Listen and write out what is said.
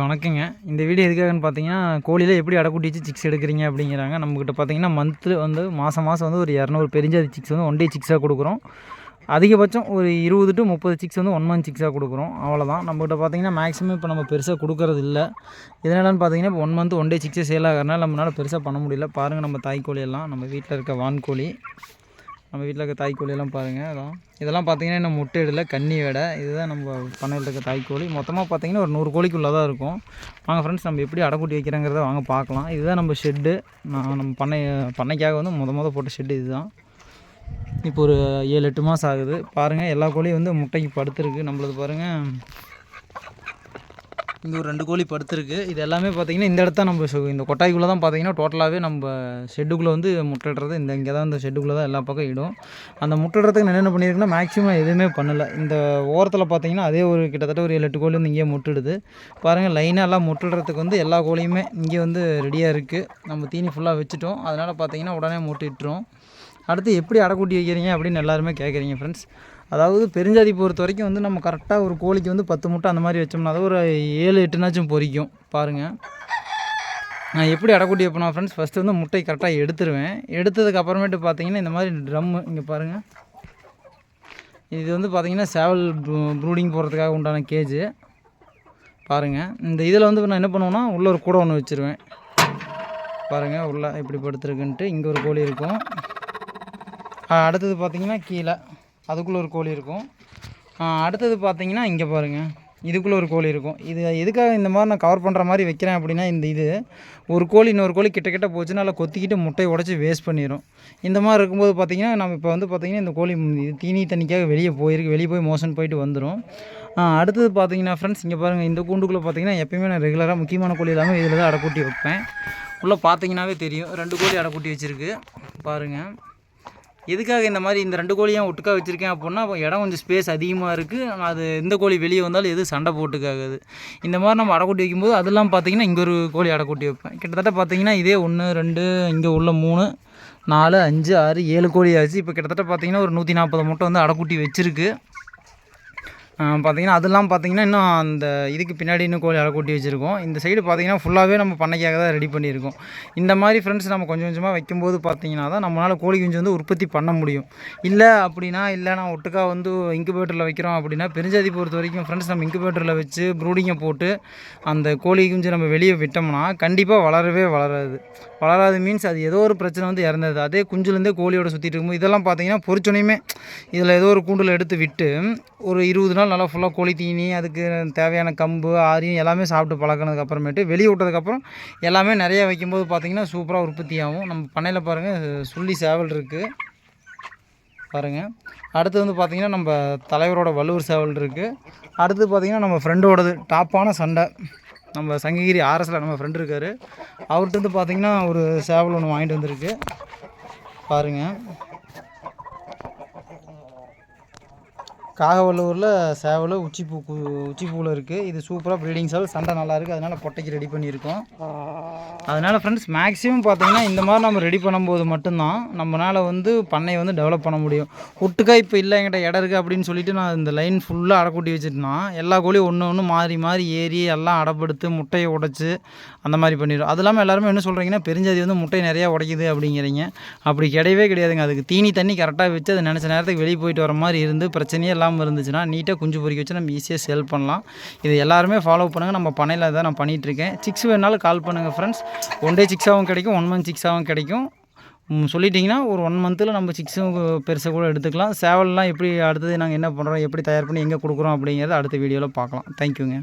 வணக்கங்க. இந்த வீடியோ எதுக்காகன்னு பார்த்தீங்கன்னா கோழியில் எப்படி அடைக்குட்டிச்சு சிக்ஸ் எடுக்கிறீங்க அப்படிங்கிறாங்க. நம்மக்கிட்ட பார்த்தீங்கன்னா மந்த்து வந்து மாதம் மாதம் வந்து ஒரு இரநூறு பெரிஞ்சாதி சிக்ஸ் வந்து ஒன் டே சிக்ஸாக கொடுக்குறோம். அதிகபட்சம் ஒரு இருபது டு முப்பது சிக்ஸ் வந்து ஒன் மந்த் சிக்ஸாக கொடுக்குறோம். அவ்வளோதான் நம்மகிட்ட பார்த்தீங்கன்னா மேக்ஸிமம் இப்போ நம்ம பெருசாக கொடுக்கறது இல்லை. இதனாலன்னு பார்த்தீங்கன்னா இப்போ ஒன் மந்த் ஒன் டே சிக்ஸே சேல் ஆகிறனால நம்மளால் பெருசாக பண்ண முடியல. பாருங்கள் நம்ம தாய்க்கோழி எல்லாம் நம்ம வீட்டில் இருக்க வான்கோழி. நம்ம வீட்டில் இருக்க தாய்க்கோழி எல்லாம் பாருங்கள் அதான் இதெல்லாம் பார்த்தீங்கன்னா இன்னும் முட்டை இடல கன்னி வேடை. இதுதான் நம்ம பண்ணையில் இருக்க தாய்க்கோழி. மொத்தமாக பார்த்தீங்கன்னா ஒரு நூறு கோழிக்குள்ளே தான் இருக்கும். வாங்க ஃப்ரெண்ட்ஸ் நம்ம எப்படி அடைக்குட்டி வைக்கிறோங்கிறத வாங்க பார்க்கலாம். இதுதான் நம்ம ஷெட்டு நான் நம்ம பண்ணை பண்ணைக்காக வந்து மொத மொதல் போட்ட ஷெட்டு இதுதான். இப்போ ஒரு ஏழு எட்டு மாதம் ஆகுது. பாருங்கள் எல்லா கோழியும் வந்து முட்டைக்கு படுத்துருக்கு. நம்மளது பாருங்கள் இங்கே ஒரு ரெண்டு கோழி படுத்துருக்கு. இது எல்லாமே பார்த்தீங்கன்னா இந்த இடத்த நம்ம இந்த கொட்டாய்க்குள்ளே தான் பார்த்தீங்கன்னா டோட்டலாகவே நம்ம ஷெட்டுக்குள்ளே வந்து முட்டைடுறது இந்த இங்கே தான் இந்த ஷெட்டுக்குள்ளே தான் எல்லா பக்கம் இடும். அந்த முட்டைடுறதுக்கு என்னென்ன பண்ணியிருக்குன்னா மேக்ஸிமம் எதுவுமே பண்ணலை. இந்த ஓரத்தில் பார்த்தீங்கன்னா அதே ஒரு கிட்டத்தட்ட ஒரு ஏழு எட்டு கோழி வந்து இங்கேயே முட்டுடுது. பாருங்கள் லைனாக எல்லாம் முட்டுடுறதுக்கு வந்து எல்லா கோழியுமே இங்கே வந்து ரெடியாக இருக்குது நம்ம தீனி ஃபுல்லாக வச்சுட்டோம். அதனால் பார்த்தீங்கன்னா உடனே முட்டிட்டுரும். அடுத்து எப்படி அடக்கூட்டி வைக்கிறீங்க அப்படின்னு எல்லாருமே கேட்குறீங்க ஃப்ரெண்ட்ஸ் அதாவது பெருஞ்சாதி பொறுத்த வரைக்கும் வந்து நம்ம கரெக்டாக ஒரு கோழிக்கு வந்து பத்து முட்டை அந்த மாதிரி வச்சோம்னா அது ஒரு ஏழு எட்டுனாச்சும் பொறிக்கும். பாருங்கள் நான் எப்படி அடைக்குட்டி வைப்பேனா ஃப்ரெண்ட்ஸ் ஃபஸ்ட்டு வந்து முட்டை கரெக்டாக எடுத்துருவேன். எடுத்ததுக்கு அப்புறமேட்டு பார்த்தீங்கன்னா இந்த மாதிரி ட்ரம்மு இங்கே பாருங்கள் இது வந்து பார்த்திங்கன்னா சேவல் ப்ரூடிங் போடுறதுக்காக உண்டான கேஜு பாருங்கள் இந்த இதில் வந்து நான் என்ன பண்ணுவேன்னா உள்ளே ஒரு கூடை ஒன்று வச்சுருவேன். பாருங்கள் உள்ளே எப்படி படுத்துருக்குன்ட்டு இங்கே ஒரு கோழி இருக்கும். அடுத்தது பார்த்தீங்கன்னா கீழே. அதுக்குள்ளே ஒரு கோழி இருக்கும். அடுத்தது பார்த்தீங்கன்னா இங்கே பாருங்கள் இதுக்குள்ளே ஒரு கோழி இருக்கும். இது எதுக்காக இந்த மாதிரி நான் கவர் பண்ணுற மாதிரி வைக்கிறேன் அப்படின்னா இந்த இது ஒரு கோழி இன்னொரு கோழி கிட்ட கிட்ட போச்சுன்னா நல்லா கொத்திக்கிட்டு முட்டையை உடச்சி வேஸ்ட் பண்ணிடும் இந்த மாதிரி இருக்கும்போது பார்த்தீங்கன்னா நம்ம இப்போ வந்து பார்த்தீங்கன்னா இந்த கோழி இது தீனி தண்ணிக்காக வெளியே போயிருக்கு வெளியே போய் மோஷன் போயிட்டு வந்துடும் அடுத்தது பார்த்தீங்கன்னா ஃப்ரெண்ட்ஸ் இங்கே பாருங்கள் இந்த கூண்டுக்குள்ளே பார்த்தீங்கன்னா எப்பயுமே நான் ரெகுலராக முக்கியமான கோழி இல்லாமல் இதில் தான் அடைக்கூட்டி வைப்பேன். உள்ளே பார்த்தீங்கன்னாவே தெரியும். ரெண்டு கோழி அடைக்கூட்டி வச்சுருக்கு. பாருங்கள் எதுக்காக இந்த மாதிரி இந்த ரெண்டு கோழியும் ஒட்டுக்கா வச்சுருக்கேன் அப்படின்னா அப்போ இடம் கொஞ்சம் ஸ்பேஸ் அதிகமாக இருக்குது அது எந்த கோழி வெளியே வந்தாலும் எதுவும் சண்டை போட்டுக்காகுது. இந்த மாதிரி நம்ம அடைக்குட்டி வைக்கும்போது அதெல்லாம் பார்த்தீங்கன்னா இங்கே ஒரு கோழி அடைக்குட்டி வைப்பேன். கிட்டத்தட்ட பார்த்தீங்கன்னா இதே ஒன்று ரெண்டு இங்கே உள்ள மூணு நாலு அஞ்சு ஆறு ஏழு கோழி ஆச்சு. இப்போ கிட்டத்தட்ட பார்த்தீங்கன்னா ஒரு நூற்றி நாற்பது முட்டை வந்து அடைக்குட்டி வச்சுருக்கு. பார்த்தீங்கன்னா அதெல்லாம் பார்த்தீங்கன்னா இன்னும் அந்த இதுக்கு பின்னாடி இன்னும் கோழி அடைக்குட்டி வச்சுருக்கோம். இந்த சைடு பார்த்தீங்கன்னா ஃபுல்லாகவே நம்ம பண்ணைக்காக தான் ரெடி பண்ணியிருக்கோம். இந்த மாதிரி ஃப்ரெண்ட்ஸ் நம்ம கொஞ்சம் கொஞ்சமாக வைக்கும்போது பார்த்தீங்கன்னா தான் நம்மளால் கோழி குஞ்சு வந்து உற்பத்தி பண்ண முடியும். இல்லை அப்படின்னா இல்லை நான் ஒட்டுக்கா வந்து இன்குபேட்டரில் வைக்கிறோம் அப்படின்னா பெருஞ்சாதி பொறுத்த வரைக்கும் ஃப்ரெண்ட்ஸ் நம்ம இன்குபேட்டரில் வச்சு ப்ரூடிங்கை போட்டு அந்த கோழி குஞ்சு நம்ம வெளியே விட்டோம்னா கண்டிப்பாக வளரவே வளராது. வளராது மீன்ஸ் அது ஏதோ ஒரு பிரச்சனை வந்து இறந்தது. அதே குஞ்சுலேருந்தே கோழியோட சுற்றிட்டு இருக்கும்போது இதெல்லாம் பார்த்தீங்கன்னா பொறிச்சோனையுமே இதில் ஏதோ ஒரு கூண்டில் எடுத்து விட்டு ஒரு இருபது நாள் நல்லா ஃபுல்லாக கோழி தீனி அதுக்கு தேவையான கம்பு ஆரியம் எல்லாமே சாப்பிட்டு பழக்கினதுக்கப்புறமேட்டு வெளியே விட்டதுக்கப்புறம் எல்லாமே நிறைய வைக்கும்போது பார்த்திங்கன்னா சூப்பராக உற்பத்தி ஆகும் நம்ம பண்ணையில் பாருங்கள் சுள்ளி சேவல் இருக்குது பாருங்கள் அடுத்து வந்து பார்த்திங்கன்னா நம்ம தலைவரோட வள்ளுவர் சேவல் இருக்குது அடுத்து பார்த்திங்கன்னா நம்ம ஃப்ரெண்டோடது டாப்பான சண்டை. நம்ம சங்ககிரி ஆர்எஸில் நம்ம ஃப்ரெண்டு இருக்கார். அவர்கிட்ட வந்து பார்த்திங்கன்னா ஒரு சேவல் ஒன்று வாங்கிட்டு வந்திருக்கு. பாருங்கள் காகவல்லூரில் சேவல் உச்சிப்பூ உச்சிப்பூவில் இருக்குது இது சூப்பராக ப்ரீடிங் சேவல் சண்டை நல்லா இருக்குது அதனால் பொட்டைக்கு ரெடி பண்ணியிருக்கோம். அதனால் ஃப்ரெண்ட்ஸ் மேக்ஸிமம் பார்த்தீங்கன்னா இந்த மாதிரி நம்ம ரெடி பண்ணும்போது மட்டும்தான் நம்மளால் வந்து பண்ணையை வந்து டெவலப் பண்ண முடியும். ஒட்டுக்கா இப்போ இல்லை என்கிட்ட இடம் இருக்குது அப்படின்னு சொல்லிட்டு நான் இந்த லைன் ஃபுல்லாக அடைக்கூட்டி வச்சுட்டுனா எல்லா கோழியும் ஒன்று ஒன்று மாறி மாறி ஏறி எல்லாம் அடைப்படுத்து முட்டையை உடைச்சு அந்த மாதிரி பண்ணிடும் அது இல்லாமல் எல்லாருமே என்ன சொல்கிறீங்கன்னா பெருஞ்சாதி வந்து முட்டை நிறையா உடைக்குது அப்படிங்கிறீங்க. அப்படி கிடையவே கிடையாதுங்க. அதுக்கு தீனி தண்ணி கரெக்டாக வச்சு அது நினச்ச நேரத்துக்கு வெளியே போயிட்டு வர மாதிரி இருந்து பிரச்சனையே இல்லாமல் இருந்துச்சுன்னா நீட்டாக குஞ்சு பொறிக்க வச்சு நம்ம ஈஸியாக சேல் பண்ணலாம். இது எல்லாருமே ஃபாலோ பண்ணுங்கள் நம்ம பண்ணையில் தான் நான் பண்ணிகிட்ருக்கேன் சிக்ஸ் வேணாலும் கால் பண்ணுங்கள் ஃப்ரெண்ட்ஸ் ஒன் டே சிக்ஸாகவும் கிடைக்கும் ஒன் மந்த் சிக்ஸாகவும் கிடைக்கும். சொல்லிட்டிங்கன்னா ஒரு ஒன் மந்த்தில் நம்ம சிக்ஸும் பெருசாக கூட எடுத்துக்கலாம். சேவல்லாம் எப்படி அடுத்தது நாங்கள் என்ன பண்ணுறோம் எப்படி தயார் பண்ணி எங்கே கொடுக்குறோம் அப்படிங்கிறத அடுத்த வீடியோவில் பார்க்கலாம். தேங்க்யூங்க